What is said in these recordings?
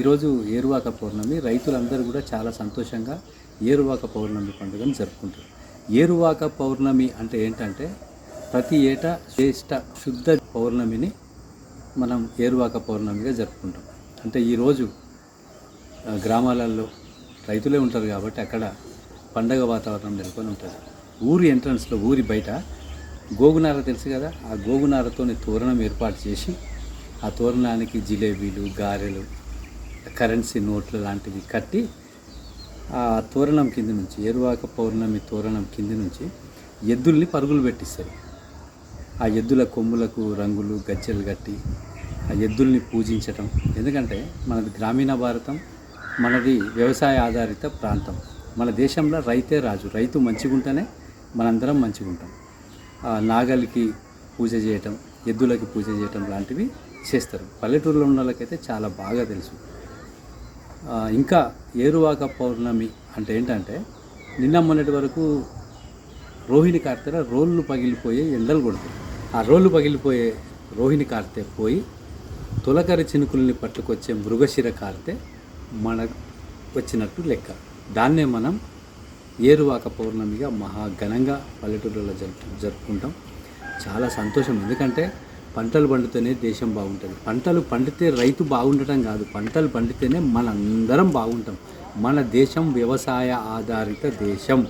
ఈరోజు ఏరువాక పౌర్ణమి రైతులందరూ కూడా చాలా సంతోషంగా ఏరువాక పౌర్ణమి పండుగను జరుపుకుంటారు. ఏరువాక పౌర్ణమి అంటే ఏంటంటే ప్రతి ఏటా శ్రేష్ట శుద్ధ పౌర్ణమిని మనం ఏరువాక పౌర్ణమిగా జరుపుకుంటాం. అంటే ఈరోజు గ్రామాలలో రైతులే ఉంటారు కాబట్టి అక్కడ పండగ వాతావరణం నెలకొని ఉంటుంది. ఊరి ఎంట్రన్స్లో ఊరి బయట గోగునార తెలుసు కదా ఆ గోగునారతోని తోరణం ఏర్పాటు చేసి ఆ తోరణానికి జిలేబీలు గారెలు కరెన్సీ నోట్లు లాంటివి కట్టి ఆ తోరణం కింద నుంచి ఏరువాక పౌర్ణమి తోరణం కింద నుంచి ఎద్దుల్ని పరుగులు పెట్టిస్తారు. ఆ ఎద్దుల కొమ్ములకు రంగులు గజ్జెలు కట్టి ఆ ఎద్దుల్ని పూజించటం. ఎందుకంటే మనది గ్రామీణ భారతం మనది వ్యవసాయ ఆధారిత ప్రాంతం. మన దేశంలో రైతే రాజు. రైతు మంచిగుంటేనే మనందరం మంచిగుంటాం. నాగలికి పూజ చేయటం ఎద్దులకి పూజ చేయటం లాంటివి చేస్తారు. పల్లెటూరులో ఉన్న వాళ్ళకైతే చాలా బాగా తెలుసు. ఇంకా ఏరువాక పౌర్ణమి అంటే ఏంటంటే నిన్న మొన్నటి వరకు రోహిణి కార్తెర రోళ్ళు పగిలిపోయే ఎండలు కొడతాయి ఆ రోళ్ళు పగిలిపోయే రోహిణి కార్తె పోయి తొలకరి చినుకుల్ని పట్టుకొచ్చే మృగశిర కార్తె మన వచ్చినట్టు లెక్క. దాన్నే మనం ఏరువాక పౌర్ణమిగా మహా ఘనంగా పల్లెటూరులో జరుపు జరుపుకుంటాం. చాలా సంతోషం. ఎందుకంటే పంటలు పండితేనే దేశం బాగుంటుంది. పంటలు పండితే రైతు బాగుండటం కాదు. పంటలు పండితేనే మనందరం బాగుంటాం. మన దేశం వ్యవసాయ ఆధారిత దేశం.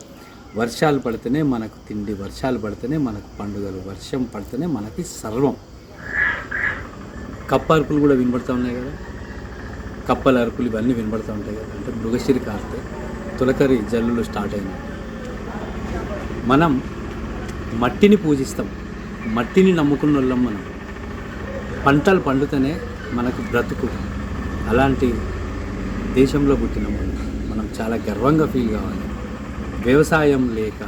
వర్షాలు పడితేనే మనకు తిండి వర్షాలు పడితేనే మనకు పండుగలు వర్షం పడితేనే మనకి సర్వం. కప్ప అరుపులు కూడా వినబడుతూ ఉన్నాయి కదా? కప్పల అరుపులు ఇవన్నీ వినబడుతూ ఉంటాయి కదా? అంటే మృగశిరి కార్తె తొలకరి జల్లులు స్టార్ట్ అయినాయి. మనం మట్టిని పూజిస్తాం. మట్టిని నమ్ముకున్న వాళ్ళం మనం. పంటలు పండుతనే మనకు బ్రతుకు. అలాంటి దేశంలో పుట్టిన మనం మనం చాలా గర్వంగా ఫీల్ కావాలి. వ్యవసాయం లేక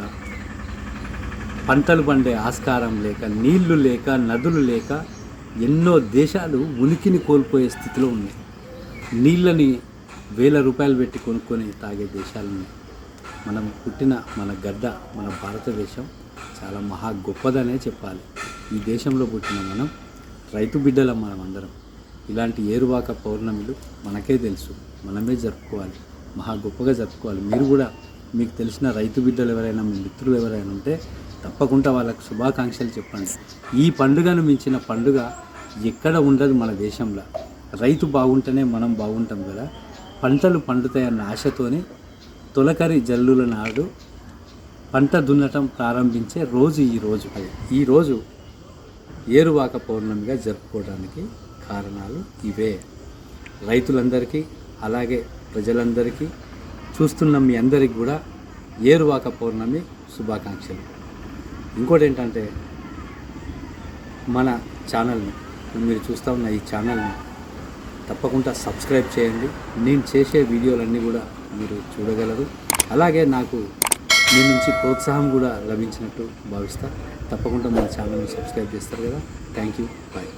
పంటలు పండే ఆస్కారం లేక నీళ్ళు లేక నదులు లేక ఎన్నో దేశాలు ఉనికిని కోల్పోయే స్థితిలో ఉన్నాయి. నీళ్ళని వేల రూపాయలు పెట్టి కొనుక్కొని తాగే దేశాలని మనం పుట్టిన మన గడ్డ మన భారతదేశం చాలా మహా గొప్పదనే చెప్పాలి. ఈ దేశంలో పుట్టిన మనం రైతు బిడ్డలం మనం అందరం. ఇలాంటి ఏరువాక పౌర్ణమిలు మనకే తెలుసు. మనమే జరుపుకోవాలి. మహా గొప్పగా జరుపుకోవాలి. మీరు కూడా మీకు తెలిసిన రైతు బిడ్డలు ఎవరైనా మీ మిత్రులు ఎవరైనా ఉంటే తప్పకుండా వాళ్ళకు శుభాకాంక్షలు చెప్పండి. ఈ పండుగను మించిన పండుగ ఎక్కడ ఉండదు మన దేశంలో. రైతు బాగుంటేనే మనం బాగుంటాం కదా. పంటలు పండుతాయన్న ఆశతోని తొలకరి జల్లుల నాడు పంట దున్నటం ప్రారంభించే రోజు ఈ రోజు. ఈ రోజు ఏరువాక పౌర్ణమిగా జరుపుకోవడానికి కారణాలు ఇవే. రైతులందరికీ అలాగే ప్రజలందరికీ చూస్తున్న మీ అందరికి కూడా ఏరువాక పౌర్ణమి శుభాకాంక్షలు. ఇంకోటి ఏంటంటే మన ఛానల్ని మీరు చూస్తూ ఉన్న ఈ ఛానల్ని తప్పకుండా సబ్స్క్రైబ్ చేయండి. నేను చేసే వీడియోలన్నీ కూడా మీరు చూడగలరు. అలాగే నాకు మీ నుంచి ప్రోత్సాహం కూడా లభించినట్టు భావిస్తా. తప్పకుండా మన ఛానల్ని సబ్స్క్రైబ్ చేస్తారు కదా. Thank you bye.